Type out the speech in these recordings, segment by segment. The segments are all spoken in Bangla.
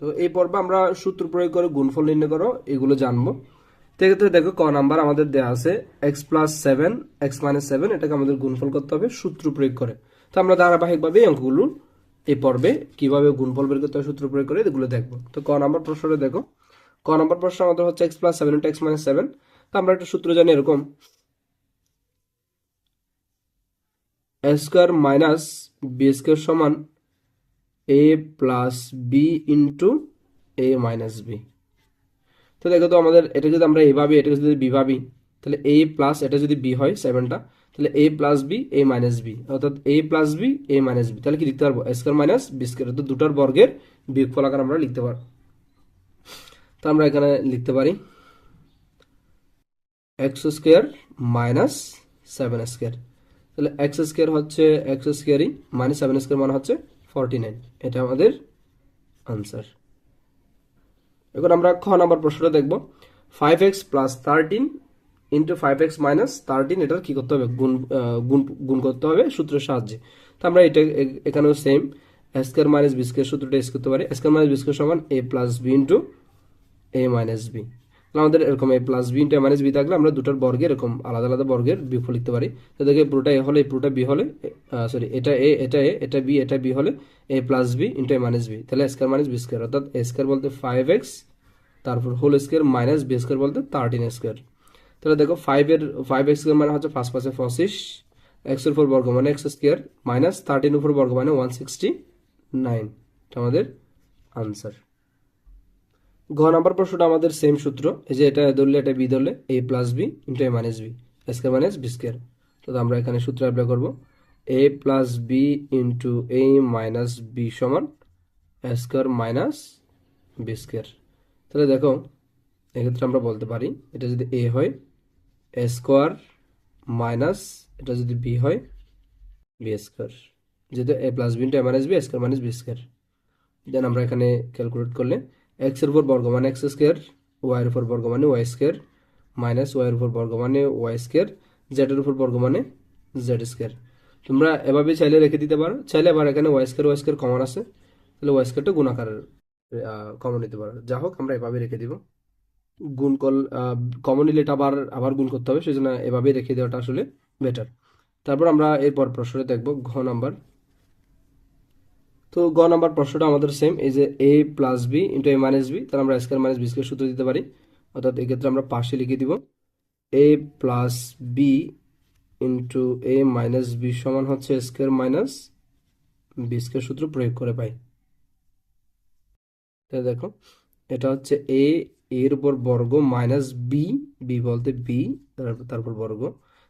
তো এই পর্বে আমরা সূত্র প্রয়োগ করে, গুণফল নির্ণয় করো, এগুলো জানব। সেক্ষেত্রে দেখো ক নাম্বার আমাদের দেওয়া আছে x plus seven x minus seven এটাকে আমাদের গুণফল করতে হবে, সূত্র প্রয়োগ করে। তো আমরা ধারাবাহিকভাবে এই অঙ্কগুলো এই পর্বে কীভাবে গুণফল বের করতে হবে, সূত্র প্রয়োগ করে এগুলো দেখব। তো ক নাম্বার প্রশ্নটা দেখো। ক নাম্বার প্রশ্ন আমাদের হচ্ছে x plus seven x minus seven তো আমরা একটা সূত্র জানি এরকম। A square minus b square সমান a plus b into a minus b তো দেখো তো আমাদের এটা যদি আমরা এ ভাবি এটাকে যদি বি ভাবি, তাহলে এ প্লাস এটা যদি বি হয় সেভেনটা তাহলে a plus b a minus b অর্থাৎ a plus b a minus b তাহলে কি লিখতে পারব? স্কোয়ার মাইনাস বি স্কোয়ার অর্থাৎ দুটার বর্গের বিয়োগফল আকার আমরা লিখতে পারব তো আমরা এখানে লিখতে পারি x square minus seven square তাহলে এক্স স্কোয়ার হচ্ছে এক্স স্কোয়ারই মাইনাস সেভেন স্কোয়ার মানে হচ্ছে ফর্টি নাইন এটা আমাদের আনসার এখন আমরা খ নাম্বার প্রশ্নটা দেখব। Five x plus thirteen into five x minus thirteen এটার কি করতে হবে? গুণ গুণ গুণ করতে হবে সূত্রের সাহায্যে। তো আমরা এটা এখানেও same square minus b square সূত্রটা ইউজ করতে পারি। স্কোয়ার মাইনাস বি সমান a plus b a minus b আমাদের এরকম a plus b into minus b থাকলে আমরা দুটার বর্গের এরকম আলাদা আলাদা বর্গের বিয়োগফল লিখতে পারি। তো দেখে পুরোটা এ হলে পুরোটা বি হলে সরি এটা এ এটা এ এটা বি এটা বি হলে a plus b into minus b তাহলে স্কোয়ার মাইনাস বি স্কোয়ার অর্থাৎ স্কোয়ার বলতে ফাইভ এক্স তারপর whole square minus b square বলতে থার্টিন স্কোয়ার তাহলে দেখো ফাইভের ফাইভ এক্স স্কোয়ার মানে হচ্ছে পাঁচ পাঁচে পঁচিশ এক্সের উপর বর্গ মানে এক্স স্কোয়ার মাইনাস থার্টিন উপর বর্গ মানে ওয়ান সিক্সটি নাইন আমাদের আনসার ঘ নাম্বার প্রশ্নটা আমাদের সেম সূত্র। এই যে এটা ধরলে এটা বি ধরলে a plus b into a minus b square minus b square তো আমরা এখানে সূত্র অ্যাপ্লাই করব। A plus b into a minus b সমান স্কোয়ার মাইনাস বি স্কোয়ার তাহলে দেখো, এক্ষেত্রে আমরা বলতে পারি, এটা যদি এ হয় এ স্কোয়ার মাইনাস এটা যদি বি হয় বি স্কোয়ার যেহেতু a plus b into a minus b square minus b square then আমরা এখানে ক্যালকুলেট করলে এক্সের উপর বর্গ মানে এক্স স্কোয়ার ওয়াই এর উপর বর্গ মানে ওয়াই স্কোয়ার মাইনাস ওয়াই এর উপর বর্গ মানে ওয়াই স্কোয়ার জেড এর উপর বর্গ মানে জেড স্কোয়ার তোমরা এভাবে চাইলে রেখে দিতে পারো। চাইলে আবার এখানে y square y square common আছে। তাহলে ওয়াই স্কোয়ারটা গুণাকারের কমন নিতে পারো। যা হোক, আমরা এভাবে রেখে দিব। গুণ কল কমন নিলে এটা আবার আবার গুণ করতে হবে। সেই জন্য এভাবে রেখে দেওয়াটা আসলে বেটার তারপর আমরা এরপর প্রশ্নটা দেখব। ঘ নাম্বার। তো গ নাম্বার প্রশ্নটা আমাদের সেম এই যে a plus b into a minus b তাহলে আমরা স্কোয়ার মাইনাস বি স্কোয়ার সূত্র দিতে পারি। অর্থাৎ এক্ষেত্রে আমরা পাশে লিখে দিব। A plus b into a minus b সমান হচ্ছে স্কোয়ার মাইনাস বি স্কোয়ার সূত্র প্রয়োগ করে পাই। তাই দেখো, এটা হচ্ছে এ এর উপর বর্গ মাইনাস বি বি বলতে বি তারপর বর্গ।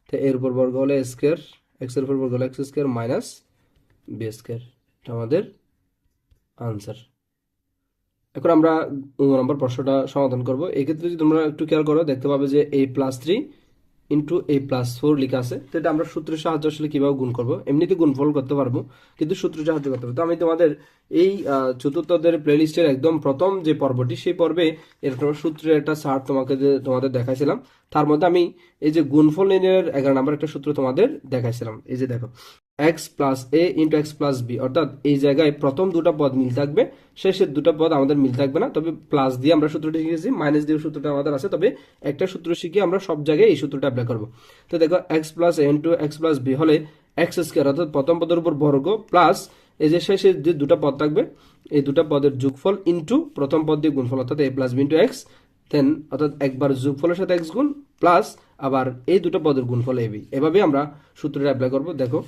তো এর উপর বর্গ হলে স্কোয়ার এক্সের উপর বর্গ হলে x square minus b square আমাদের আনসার এখন আমরা নম্বর প্রশ্নটা সমাধান করব। এক্ষেত্রে যদি তোমরা একটু খেয়াল করো, দেখতে পাবে যে a plus three into a plus four লেখা আছে। তো এটা আমরা সূত্রের সাহায্যে আসলে কীভাবে গুণ করব? এমনিতে গুণফল করতে পারব, কিন্তু সূত্রের সাহায্য করতে পারব তো আমি তোমাদের এই চতুর্থদের প্লেলিস্টের একদম প্রথম যে পর্বটি, সেই পর্বে এরকম সূত্রের একটা সার তোমাকে তোমাদের দেখাইছিলাম। তার মধ্যে আমি এই যে গুণফল নির্ণয়ের এগারো নাম্বার একটা সূত্র তোমাদের দেখাইছিলাম। এই যে দেখো। X plus a into x plus b অর্থাৎ এই জায়গায় প্রথম দুটো পদ মিল থাকবে, শেষের দুটো পদ আমাদের মিল থাকবে না, তবে প্লাস দিয়ে আমরা সূত্রটি শিখেছি মাইনাস দিয়ে সূত্রটা আমাদের আছে, তবে একটা সূত্র শিখে আমরা সব জায়গায় এই সূত্রটা অ্যাপ্লাই করব। তো দেখো x plus a into x plus b হলে এক্স স্কোয়ার অর্থাৎ প্রথম পদের উপর বর্গ প্লাস এই যে শেষের যে দুটো পদ থাকবে, এই দুটো পদের যোগফল ইন্টু প্রথম পদ দিয়ে গুণফল, অর্থাৎ a plus b into x then অর্থাৎ একবার যোগফলের সাথে এক্স গুণ প্লাস আবার এই দুটো পদের গুণফল এবি এভাবে আমরা সূত্রটা অ্যাপ্লাই করব, দেখো।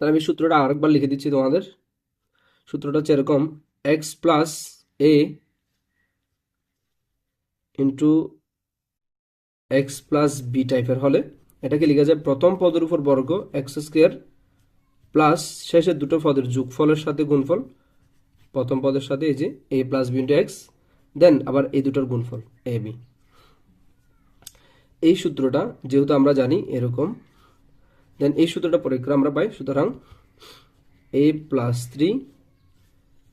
তাহলে আমি সূত্রটা আরেকবার লিখে দিচ্ছি তোমাদের। সূত্রটা হচ্ছে এরকম x plus a into x plus b টাইপের হলে এটাকে লিখা যায় প্রথম পদের উপর বর্গ এক্স স্কোয়ার প্লাস শেষের দুটো পদের যোগফলের সাথে গুণফল। প্রথম পদের সাথে এই যে a plus b into x then আবার এই দুটোর গুণফল এ বি এই সূত্রটা যেহেতু আমরা জানি এরকম দেন এই সূত্রটা প্রয়োগ করে আমরা পাই, সুতরাং a plus three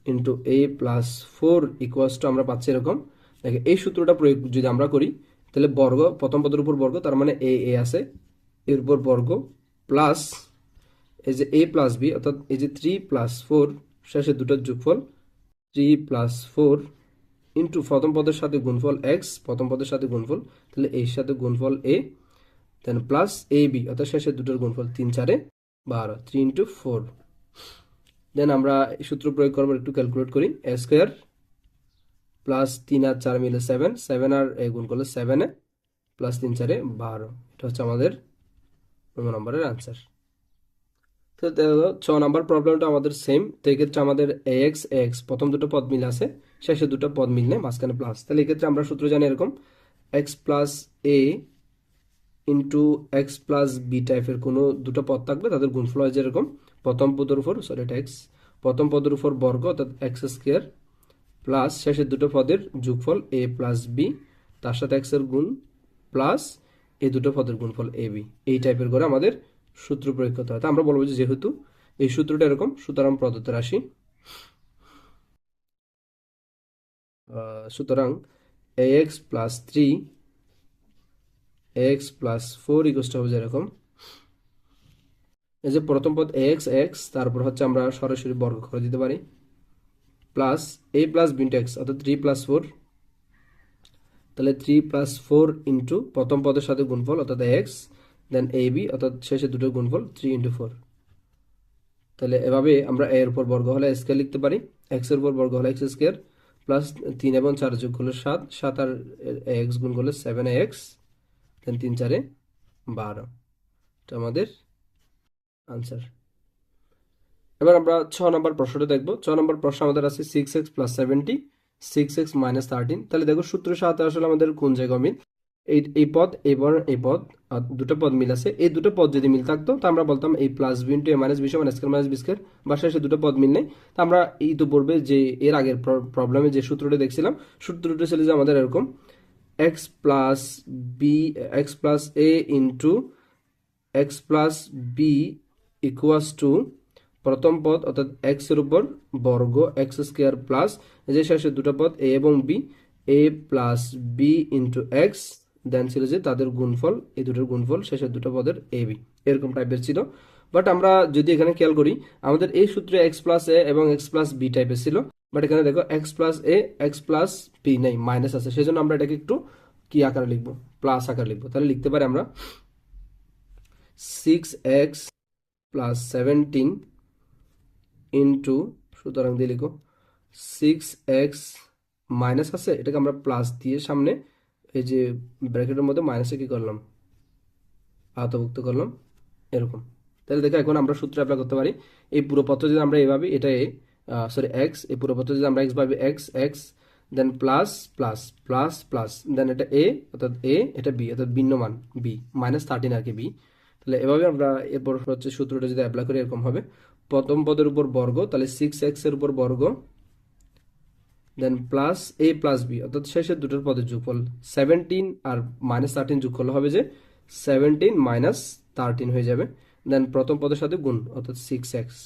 into a plus four equals to আমরা পাচ্ছি এরকম। দেখে, এই সূত্রটা প্রয়োগ যদি আমরা করি, তাহলে বর্গ, প্রথম পদের উপর বর্গ, তার মানে এ এ আছে। এর উপর বর্গ প্লাস এই যে এ প্লাস বি অর্থাৎ এই যে থ্রি প্লাস ফোর শেষে দুটোর যোগফল থ্রি প্লাস ফোর ইন্টু প্রথম পদের সাথে গুণফল এক্স প্রথম পদের সাথে গুণফল, তাহলে এর সাথে গুণফল এ দেন প্লাস এ বি অর্থাৎ শেষে দুটোর গুণফল তিন চারে বারো থ্রি ইন্টু ফোর দেন আমরা সূত্র প্রয়োগ করব একটু ক্যালকুলেট করি এ স্কোয়ার প্লাস তিন আর চার মিলে সেভেন সেভেন আর এ গুণ করলে সেভেনে প্লাস তিন চারে বারো। এটা হচ্ছে আমাদের পনেরো নম্বরের আনসার তো ছ নম্বর প্রবলেমটা আমাদের সেম তো এক্ষেত্রে আমাদের এ এক্স এক্স প্রথম দুটো পদ মিল আছে, শেষে দুটো পদ মিল নেই মাঝখানে প্লাস তাহলে এক্ষেত্রে আমরা সূত্র জানি এরকম x plus a into x plus b টাইপের কোনো দুটো পদ থাকবে, তাদের গুণফল হয় যেরকম, প্রথম পদের উপর সরি এটা এক্স প্রথম পদের উপর বর্গ, অর্থাৎ এক্স স্কোয়ার প্লাস শেষের দুটো পদের যোগফল এ প্লাস বি তার সাথে এক্সের গুণ প্লাস এই দুটো পদের গুণফল এ বি এই টাইপের করে আমাদের সূত্র প্রয়োগ করতে হয়। তা আমরা বলব যে যেহেতু এই সূত্রটা এরকম, সুতরাং প্রদত্ত রাশি। সুতরাং a x plus three x plus four ইকোসটা হবে যেরকম। এই যে প্রথম পদ এক্স এক্স তারপর হচ্ছে আমরা সরাসরি বর্গ করে দিতে পারি। প্লাস এ প্লাস বিন্টু অর্থাৎ থ্রি প্লাস ফোর তাহলে থ্রি প্লাস ফোর ইন্টু প্রথম পদের সাথে গুণফল, অর্থাৎ এক্স দেন এ বি অর্থাৎ শেষে দুটো গুণফল থ্রি ইন্টু ফোর তাহলে এভাবে আমরা এর উপর বর্গ হলে স্কোয়ার লিখতে পারি। এক্সের উপর বর্গ হলে এক্স স্কোয়ার প্লাস তিন এবং চার যোগ করলে সাত সাত আর এক্স গুণ করলে সেভেন এক্স দেন তিন, চারে বারো। এটা আমাদের আনসার এবার আমরা ছ নম্বর প্রশ্নটা দেখব। ছ নম্বর প্রশ্ন আমাদের আছে six x plus seventy six x minus thirteen তাহলে দেখো সূত্র সাথে আসলে আমাদের কোন জায়গায় মিল? এই এই পদ, এবার এই পদ, আর দুটো পদ মিল আছে। এই দুটো পদ যদি মিল থাকতো, তো আমরা বলতাম এই plus b into a minus b সমান স্কোয়ার মাইনাস বি স্কোয়ার বা শেষে দুটো পদ মিল নেই। তো আমরা এই তো পড়বে যে, এর আগের প্রবলেমে যে সূত্রটা দেখছিলাম, সূত্রটা ছিল যে আমাদের এরকম x plus b x plus a into x plus b equals to প্রথম পদ অর্থাৎ এক্সের উপর বর্গ এক্স স্কোয়ার প্লাস যে শেষে দুটো পদ এ এবং b a plus b into x then ছিল যে তাদের গুণফল, এই দুটোর গুণফল শেষের দুটো পদের এ বি এরকম টাইপের ছিল। বাট আমরা যদি এখানে খেয়াল করি, আমাদের এই সূত্রে এক্স প্লাস এ এবং এক্স প্লাস বি টাইপের ছিল। বাট এখানে দেখো x plus a x plus b নেই মাইনাস আছে। সেই জন্য আমরা এটাকে একটু কি আকারে লিখব? প্লাস আকারে লিখব। তাহলে লিখতে পারি আমরা six x plus seventeen into সুতরাং দিয়ে লিখো সিক্স এক্স মাইনাস আছে। এটাকে আমরা প্লাস দিয়ে সামনে এই যে ব্র্যাকেটের মধ্যে মাইনাসে কি করলাম? আওতাভুক্ত করলাম। এরকম। তাহলে দেখো, এখন আমরা সূত্র অ্যাপ্লাই করতে পারি। এই পুরো পত্র যদি আমরা এভাবে এটা এ সরি এক্স এই পুরো যদি আমরা এক্স ভাবি x x then plus plus plus plus then এটা এ অর্থাৎ এ এটা বি অর্থাৎ ভিন্নমান বি মাইনাস থার্টিন আর কি বি তাহলে এভাবে আমরা এরপর হচ্ছে সূত্রটা যদি অ্যাপ্লাই করি, এরকম হবে। প্রথম পদের উপর বর্গ, তাহলে সিক্স এক্সের উপর বর্গ then plus a plus b অর্থাৎ শেষের দুটোর পদের যোগফল সেভেন্টিন আর মাইনাস থার্টিন যোগ করলে হবে যে সেভেন্টিন মাইনাস থার্টিন হয়ে যাবে। দেন প্রথম পদের সাথে গুণ, অর্থাৎ সিক্স এক্স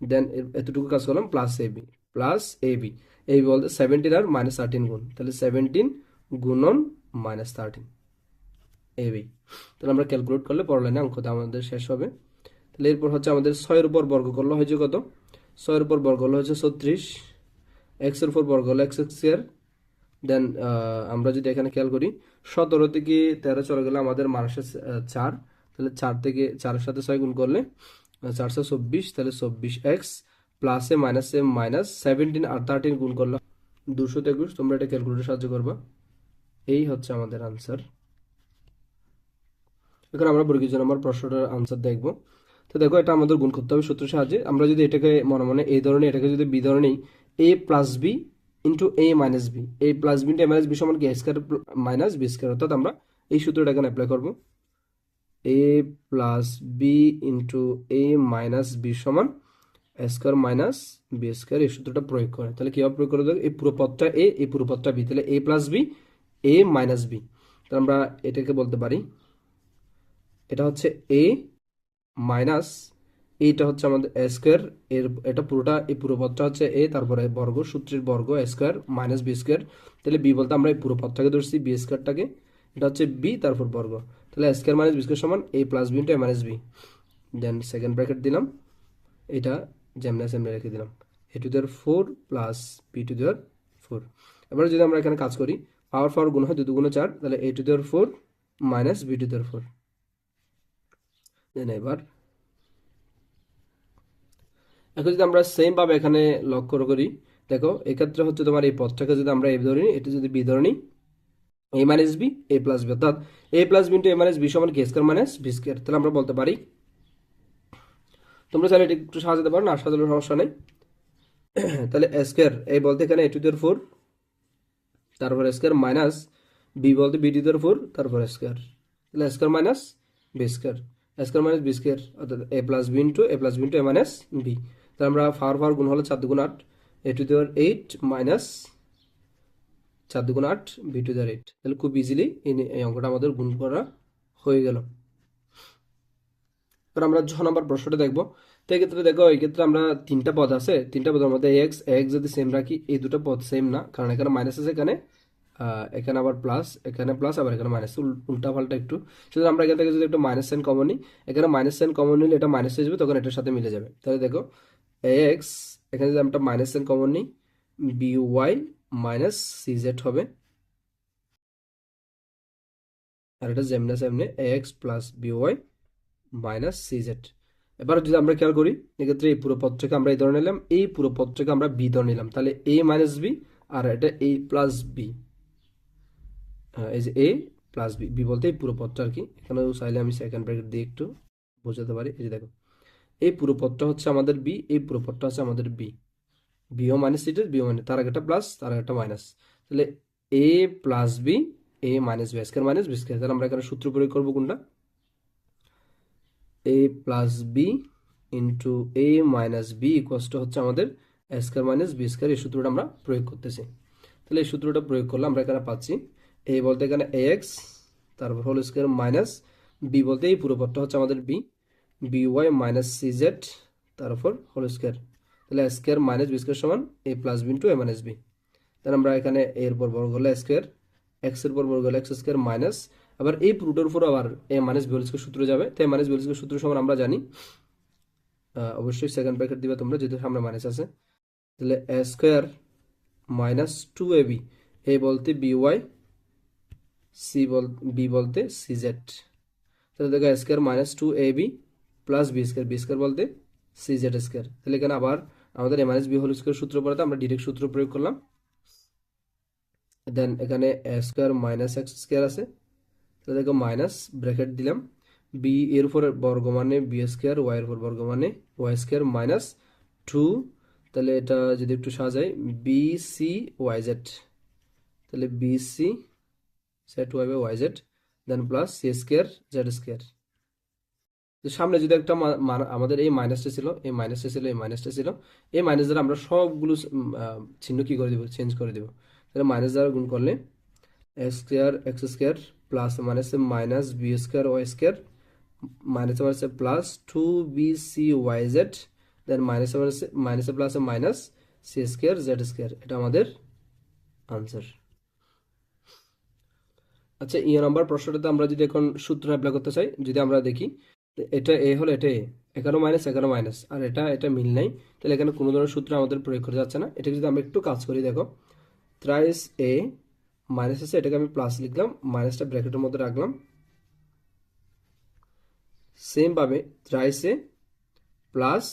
দেন এতটুকু কাজ করলাম plus a b plus a b এই বলতে সেভেন্টিন আর মাইনাস থার্টিন গুণ। তাহলে সেভেন্টিন গুণন মাইনাস থার্টিন এ বি তাহলে আমরা ক্যালকুলেট করলে পড়লাইনে অঙ্কটা আমাদের শেষ হবে। তাহলে এরপর হচ্ছে আমাদের ছয়ের উপর বর্গ করলে হয়েছে কত? ছয়ের উপর বর্গ হলে হচ্ছে ছত্রিশ। এক্সের উপর বর্গ হলো এক্স স্কোয়ার দেন আমরা যদি এখানে খেয়াল করি, সতেরো থেকে তেরো চলে গেলে আমাদের মানুষের চার। তাহলে চার থেকে চারের সাথে ছয় গুণ করলে চারশো চব্বিশ, তাহলে চব্বিশ এক্স প্লাসে মাইনাসে মাইনাস সেভেন্টিন আর থার্টিন গুণ করলে দুশো একুশ তোমরা এটা ক্যালকুলেটর সাহায্য করবা। এই হচ্ছে আমাদের আনসার এখন আমরা বর্গীয় নম্বর প্রশ্নটার আনসার দেখব। তো দেখো, এটা আমাদের গুণ করতে হবে সূত্রের সাহায্যে। আমরা যদি এটাকে মনে মনে এই ধরনের এটাকে যদি b ধরনেই a plus b into a minus b a plus b into a minus b সমান কি? A square minus b square অর্থাৎ আমরা এই সূত্রটা এখানে অ্যাপ্লাই করব। A plus b into a minus b সমান স্কোয়ার মাইনাস বি স্কোয়ার এই সূত্রটা প্রয়োগ করে। তাহলে কীভাবে প্রয়োগ করে এই পুরো পদটা এ এই পুরো পদটা বি তাহলে a plus b a minus b তাহলে আমরা এটাকে বলতে পারি। এটা হচ্ছে এ মাইনাস এইটা হচ্ছে আমাদের স্কোয়ার এর এটা পুরোটা, এই পুরো পদটা হচ্ছে এ তারপরে বর্গ, সূত্রের বর্গ স্কোয়ার মাইনাস বি স্কোয়ার তাহলে বি বলতে আমরা এই পুরো পদটাকে ধরছি বি স্কোয়ারটাকে এটা হচ্ছে বি তারপর বর্গ। তাহলে a square minus b square সমান a plus b into minus b then second bracket দিলাম। এটা যেমনে সেমনে রেখে দিলাম। এ টু দেওয়ার ফোর প্লাস বি টু দেওয়ার ফোর এবারে যদি আমরা এখানে কাজ করি পাওয়ার পাওয়ার গুণ হয় দুই দুগুণ চার, তাহলে এ টু দেওয়ার ফোর মাইনাস বি টু দেওয়ার ফোর দেন এবার, এখন যদি আমরা সেম ভাবে এখানে লক্ষ্য করি, দেখো এক্ষেত্রে হচ্ছে তোমার এই পথটাকে যদি আমরা এ ধরে নিই, এটা যদি বি ধরে নিই a minus b a plus b অর্থাৎ a plus b into a minus b সমান কে স্কোয়ার মাইনাস বি স্কোয়ার তাহলে আমরা বলতে পারি, তোমরা চাইলে এটা একটু সাজাতে পারো, না সাজালে সমস্যা নেই। তাহলে স্কোয়ার এই বলতে এখানে এ টু দেওয়ার ফোর তারপর স্কোয়ার মাইনাস বি বলতে বি টু দেওয়ার ফোর তারপর স্কোয়ার তাহলে square minus b square square minus b square অর্থাৎ a plus b into a plus b into a minus b তাহলে আমরা ফার ফার গুণ হলো চার দুগুণ আট এ টু দেওয়ার এইট মাইনাস চার দুগুণ আট বি টু দ্য রেট তাহলে খুব ইজিলি এই অঙ্কটা আমাদের গুণ করা হয়ে গেল। এবার আমরা ছ নম্বর প্রশ্নটা দেখব। তো এক্ষেত্রে দেখো এই ক্ষেত্রে আমরা তিনটা পদ আছে। তিনটা পদের মধ্যে এক্স এক্স যদি সেম রাখি, এই দুটো পদ সেম না। কারণ এখানে মাইনাস আছে এখানে এখানে আবার প্লাস এখানে প্লাস আবার এখানে মাইনাস উল্টা পাল্টা একটু। সুতরাং আমরা এখান থেকে যদি একটা মাইনাস সাইন কমন নিই, এখানে মাইনাস সাইন কমন নিলে এটা মাইনাস হয়ে যাবে, তখন এটার সাথে মিলে যাবে। তাহলে দেখো এক্স এখানে যদি আমরা মাইনাস সাইন কমন নিই b y minus c z হবে। আর এটা যেমনে সেমনে x plus b y minus c z এবার যদি আমরা খেয়াল করি, এক্ষেত্রে এই পুরো পদটাকে আমরা এই ধরে নিলাম, এই পুরো পদটাকে আমরা বি ধরে নিলাম। তাহলে এ মাইনাস বি আর এটা এ প্লাস বি এই যে এ প্লাস বি বি বলতে এই পুরো পদটা আর কি। এখানেও চাইলে আমি সেকেন্ড ব্র্যাকেট দিয়ে একটু বোঝাতে পারি। এই যে দেখো, এই পুরো পদটা হচ্ছে আমাদের বি এই পুরো পদটা হচ্ছে আমাদের বি বিও মাইনাস সিটা বিও মাইনাস তার একটা প্লাস তার একটা মাইনাস তাহলে a plus b a minus b square minus b square তাহলে আমরা এখানে সূত্র প্রয়োগ করব কোনটা? A plus b into a minus b equals to হচ্ছে আমাদের স্কোয়ার মাইনাস বি স্কোয়ার এই সূত্রটা আমরা প্রয়োগ করতেছি। তাহলে এই সূত্রটা প্রয়োগ করলে আমরা এখানে পাচ্ছি এ বলতে এখানে এ এক্স তারপর হোল স্কোয়ার মাইনাস বি বলতে এই পুরো হচ্ছে আমাদের b b y minus c z তারপর হোল স্কোয়ার তাহলে স্কোয়ার মাইনাস বি স্কোয়ার সমান a plus b into a minus b তাহলে আমরা এখানে এর পর বর্গ হলে স্কোয়ার এক্সের পর বর্গ হলে এক্স স্কোয়ার মাইনাস আবার এই পুরোটার উপর আবার a minus b whole square সূত্র যাবে। তো এ মাইনাস বি স্কোয়ার সূত্র সমান আমরা জানি অবশ্যই সেকেন্ড ব্র্যাকেট দিবে তোমরা, যেহেতু সামনে মাইনাস আছে। তাহলে a square minus two a b a বলতে বি ওয়াই সি বল বি বলতে সি জেড তাহলে দেখো square minus two a b plus b square b square বলতে সি জেড স্কোয়ার তাহলে এখানে আবার আমাদের a minus b whole square সূত্র পড়াতে আমরা ডিরেক্ট সূত্র প্রয়োগ করলাম। দেন এখানে স্কোয়ার মাইনাস এক্স স্কোয়ার আছে। তাহলে দেখো মাইনাস ব্র্যাকেট দিলাম। বি এর উপর বর্গ মানে বি স্কোয়ার ওয়াই এর উপর বর্গ মানে ওয়াই স্কোয়ার মাইনাস টু তাহলে এটা যদি একটু সাজাই বি সি ওয়াই জেড তাহলে b c set y by y z then plus c square z square তো সামনে যদি একটা আমাদের এই মাইনাসটা ছিল, এই মাইনাসটা ছিল, এই মাইনাসটা ছিল, এই মাইনাস দ্বারা আমরা সবগুলো চিহ্ন কি করে দিব? চেঞ্জ করে দিব। তাহলে মাইনাস দ্বারা গুণ করলে x square x square plus মাইনাসে minus b square y square মাইনাসে মাইনাসে plus two b c y z then মাইনাসে মাইনাসে মাইনাসে প্লাসে minus c square z square এটা আমাদের আনসার আচ্ছা ইয়ে নাম্বার প্রশ্নটাতে আমরা যদি এখন সূত্র অ্যাপ্লাই করতে চাই, যদি আমরা দেখি এটা এ হলো, এটা এ। এখানেও মাইনাস এগারো মাইনাস আর এটা এটা মিল নাই। তাহলে এখানে কোনো ধরনের সূত্র আমাদের প্রয়োগ করা যাচ্ছে না। এটা যদি আমরা একটু কাজ করি, দেখো। ত্রাইস এ মাইনাস আছে, এটাকে আমি প্লাস লিখলাম মাইনাসটা ব্র্যাকেটের মধ্যে রাখলাম। সেম ভাবে থ্রাইস এ প্লাস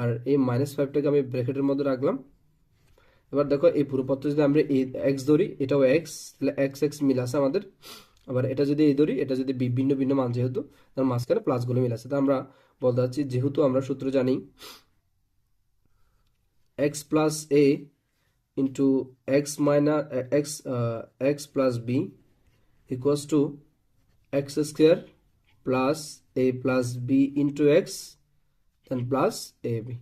আর এই মাইনাস ফাইভটাকে আমি ব্র্যাকেটের মধ্যে রাখলাম। এবার দেখো, এই পুরো পথটা যদি আমরা এক্স ধরি, এটাও এক্স তাহলে এক্স এক্স মিল আছে আমাদের। আবার এটা যদি এই ধরি এটা যদি ভিন্ন ভিন্ন মান যেহেতু, তার মাঝখানে প্লাসগুলো মিল আছে। তা আমরা বলতে চাচ্ছি, যেহেতু আমরা সূত্র জানি x plus a into x minus x x plus b equals to x square plus a plus b into x then plus a b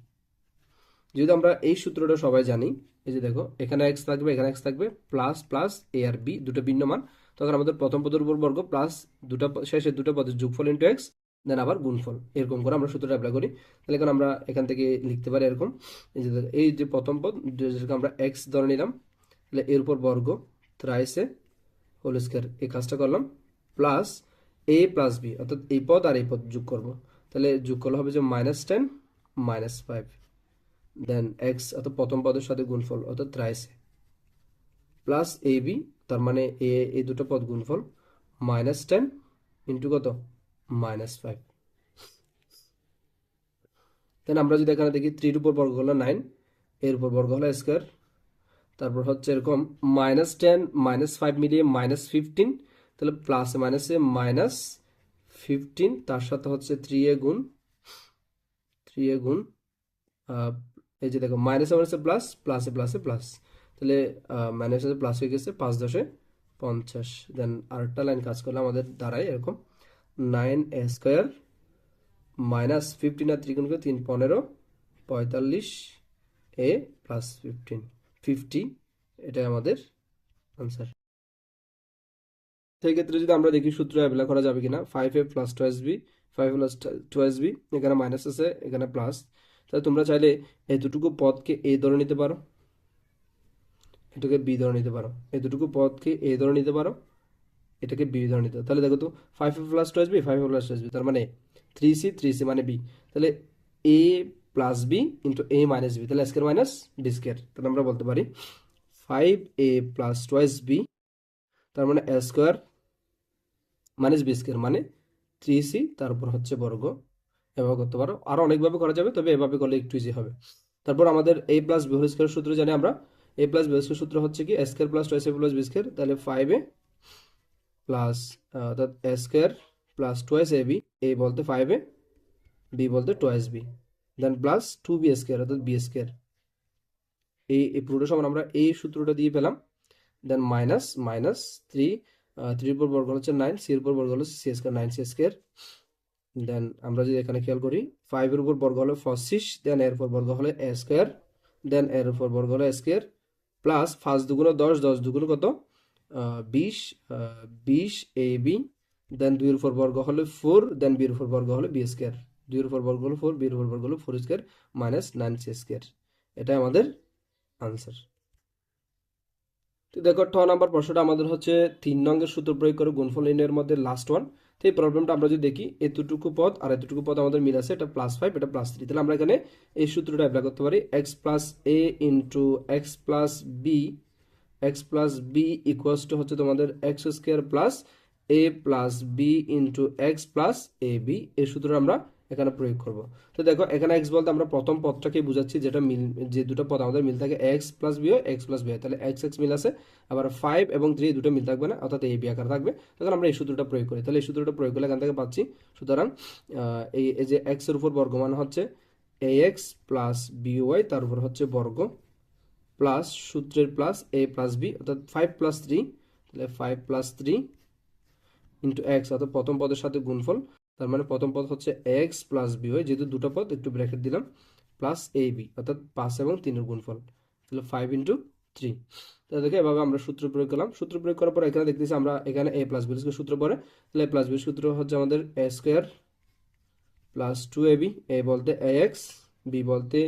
যেহেতু আমরা এই সূত্রটা সবাই জানি, এই যে দেখো, এখানে এক্স থাকবে, এখানে এক্স থাকবে প্লাস প্লাস এ আর বি দুটো ভিন্ন মান। তখন আমাদের প্রথম পদের উপর বর্গ প্লাস দুটো প- শেষে দুটো পদের যোগফল ইন্টু এক্স দেন আবার গুণফল। এরকম করে আমরা সূত্রটা অ্যাপ্লাই করি। তাহলে এখন আমরা এখান থেকে লিখতে পারি এরকম। এই যে প্রথম পদ যেটাকে আমরা এক্স ধরে নিলাম, তাহলে এর উপর বর্গ থ্রাইসে হোল স্কোয়ার এই কাজটা করলাম। প্লাস এ প্লাস বি অর্থাৎ এই পদ আর এই পদ যোগ করব। তাহলে যোগ করলে হবে যে minus ten minus five then x অর্থাৎ প্রথম পদের সাথে গুণফল, অর্থাৎ ত্রাইসে প্লাস এ বি তার মানে এ এই দুটো পদ গুণফল মাইনাস টেন ইন্টু কত? মাইনাস ফাইভ দেন আমরা যদি এখানে দেখি থ্রির উপর বর্গ হলো নাইন এর উপর বর্গ হলো স্কোয়ার তারপর হচ্ছে এরকম মাইনাস টেন মাইনাস ফাইভ মিলিয়ে মাইনাস ফিফটিন তাহলে প্লাস মাইনাসে মাইনাস ফিফটিন তার সাথে হচ্ছে থ্রি এ গুণ থ্রি এ গুণ এই যে দেখো মাইনাসে মাইনাসে প্লাস প্লাসে প্লাসে প্লাস তাহলে মাইনাসে প্লাস হয়ে গেছে পাঁচ দশে পঞ্চাশ। দেন আরেকটা লাইন কাজ করলে আমাদের দাঁড়ায় এরকম নাইন স্কোয়ার মাইনাস ফিফটিন আর ত্রিগুণ করে তিন, পনেরো, পঁয়তাল্লিশ এ প্লাস ফিফটিন ফিফটি এটাই আমাদের আনসার সেই ক্ষেত্রে যদি আমরা দেখি সূত্র অ্যাপ্লাই করা যাবে কিনা five a plus twice b five plus twice b এখানে মাইনাস আছে, এখানে প্লাস তাহলে তোমরা চাইলে এই দুটুকু পদকে এ ধরে নিতে পারো। এটাকে বি ধরে নিতে পারো। এই দুটুকু পদকে এ ধরে নিতে পারো, এটাকে বি ধরে নিতে তাহলে দেখো তো five a plus twice b five a plus twice b তার মানে থ্রি সি থ্রি সি মানে বি তাহলে a plus b into a minus b তাহলে স্কোয়ার মাইনাস বি স্কোয়ার তাহলে আমরা বলতে পারি five a plus twice b তার মানে a square minus b square মানে থ্রি সি তার উপর হচ্ছে বর্গ। এভাবে করতে পারো। আরও অনেকভাবে করা যাবে, তবে এভাবে করলে একটু ইজি হবে। তারপর আমাদের a plus b whole square সূত্র জানি আমরা। এ প্লাস বি সূত্র হচ্ছে কি? Square plus twice a plus b square তাহলে ফাইভ এ প্লাস অর্থাৎ square plus twice a b a বলতে ফাইভ এ বি বলতে twice b then plus two b square অর্থাৎ বি স্কোয়ার এই এই পুরোটা সমান আমরা এই সূত্রটা দিয়ে পেলাম দেন মাইনাস মাইনাস থ্রি থ্রির উপর বর্গ হচ্ছে নাইন সির উপর বর্গ হলো c square nine c square then আমরা যদি এখানে খেয়াল করি ফাইভের উপর বর্গ হলো পঁচিশ দেন এর উপর বর্গ হলো এ স্কোয়ার দেন এর উপর বর্গ হলো স্কোয়ার প্লাস ফার্স্ট দুগুণ দশ দশ দুগুণ কত? বিশ বিশ এ বি দেন দুইয়ের উপর বর্গ হলো ফোর দেন বির উপর বর্গ হলো বি স্কোয়ার দুইয়ের উপর বর্গ হলো ফোর বির উপর বর্গ হলো four square minus nine c square এটাই আমাদের আনসার তো দেখো, ঠ নাম্বার প্রশ্নটা আমাদের হচ্ছে তিন নঙ্গের সূত্র প্রয়োগ করে গুণফল নির্ণয়ের মধ্যে লাস্ট ওয়ান তো এই প্রবলেমটা আমরা যদি দেখি, এতটুকু পদ আর এতটুকু পদ আমাদের মিল আছে, এটা প্লাস ফাইভ এটা প্লাস থ্রি তাহলে আমরা এখানে এই সূত্রটা অ্যাপ্লাই করতে পারি x plus a into x plus b x plus b equals to হচ্ছে তোমাদের x square plus a plus b into x plus a b এই সূত্রটা আমরা এখানে প্রয়োগ করব। তো দেখো, এখানে এক্স বলতে আমরা প্রথম পদটাকে বুঝাচ্ছি, যেটা মিল, যে দুটো পদ আমাদের মিল থাকে এক্স প্লাস বি হয় এক্স প্লাস বি হয়। তাহলে এক্স এক্স মিল আছে, আবার ফাইভ এবং থ্রি দুটো মিল থাকবে না, অর্থাৎ এ বি আকার থাকবে। তখন আমরা এই সূত্রটা প্রয়োগ করি। তাহলে এই সূত্রটা প্রয়োগ করলে এখান থেকে পাচ্ছি, সুতরাং এই এই যে এক্সের উপর বর্গমান হচ্ছে a x plus b y তার উপর হচ্ছে বর্গ প্লাস সূত্রের প্লাস এ প্লাস বি অর্থাৎ ফাইভ প্লাস থ্রি তাহলে five plus three into x অর্থাৎ প্রথম পদের সাথে গুণফল তার মানে প্রথম পদ হচ্ছে এক্স প্লাস বি হয় যেহেতু দুটো পদ, একটু ব্র্যাকেট দিলাম প্লাস এ বি অর্থাৎ পাঁচ এবং তিনের গুণফল, তাহলে ফাইভ ইন্টু থ্রি তাহলে দেখে, এভাবে আমরা সূত্র প্রয়োগ করলাম। সূত্র প্রয়োগ করার পর এখানে দেখতেছি আমরা এখানে এ প্লাস বি সূত্র পরে তাহলে এ প্লাস বি সূত্র হচ্ছে আমাদের a square plus two a b a বলতে এ এক্স বি বলতে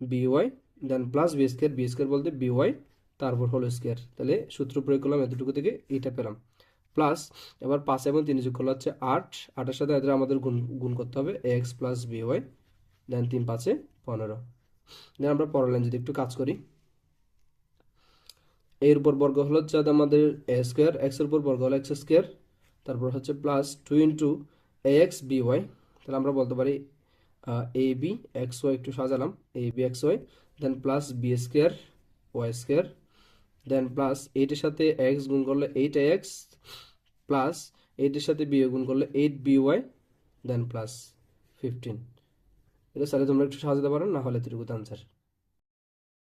b y then plus b square b square বলতে বি ওয়াই তারপর হলো স্কোয়ার তাহলে সূত্র প্রয়োগ করলাম, এতটুকু থেকে এটা পেলাম। প্লাস এবার পাঁচ এবং তিন যোগ করলে হচ্ছে আট, আটের সাথে এদের আমাদের গুণ গুণ করতে হবে x plus b y then তিন পাঁচে পনেরো। দেন আমরা পরের লাইন যদি একটু কাজ করি, এর উপর বর্গ হলো হচ্ছে আমাদের এ স্কোয়ার এক্সের উপর বর্গ হলো এক্স স্কোয়ার তারপর হচ্ছে plus two into a x b y তাহলে আমরা বলতে পারি এ বি এক্স ওয়াই একটু সাজালাম a b x y then plus b square y square then plus এইটের সাথে এক্স গুণ করলে এইট এক্স প্লাস এইটের সাথে বি গুণ করলে eight b y then plus fifteen এটা স্যারে তোমরা একটু সাজাতে পারো, না হলে এতটুকু আনসার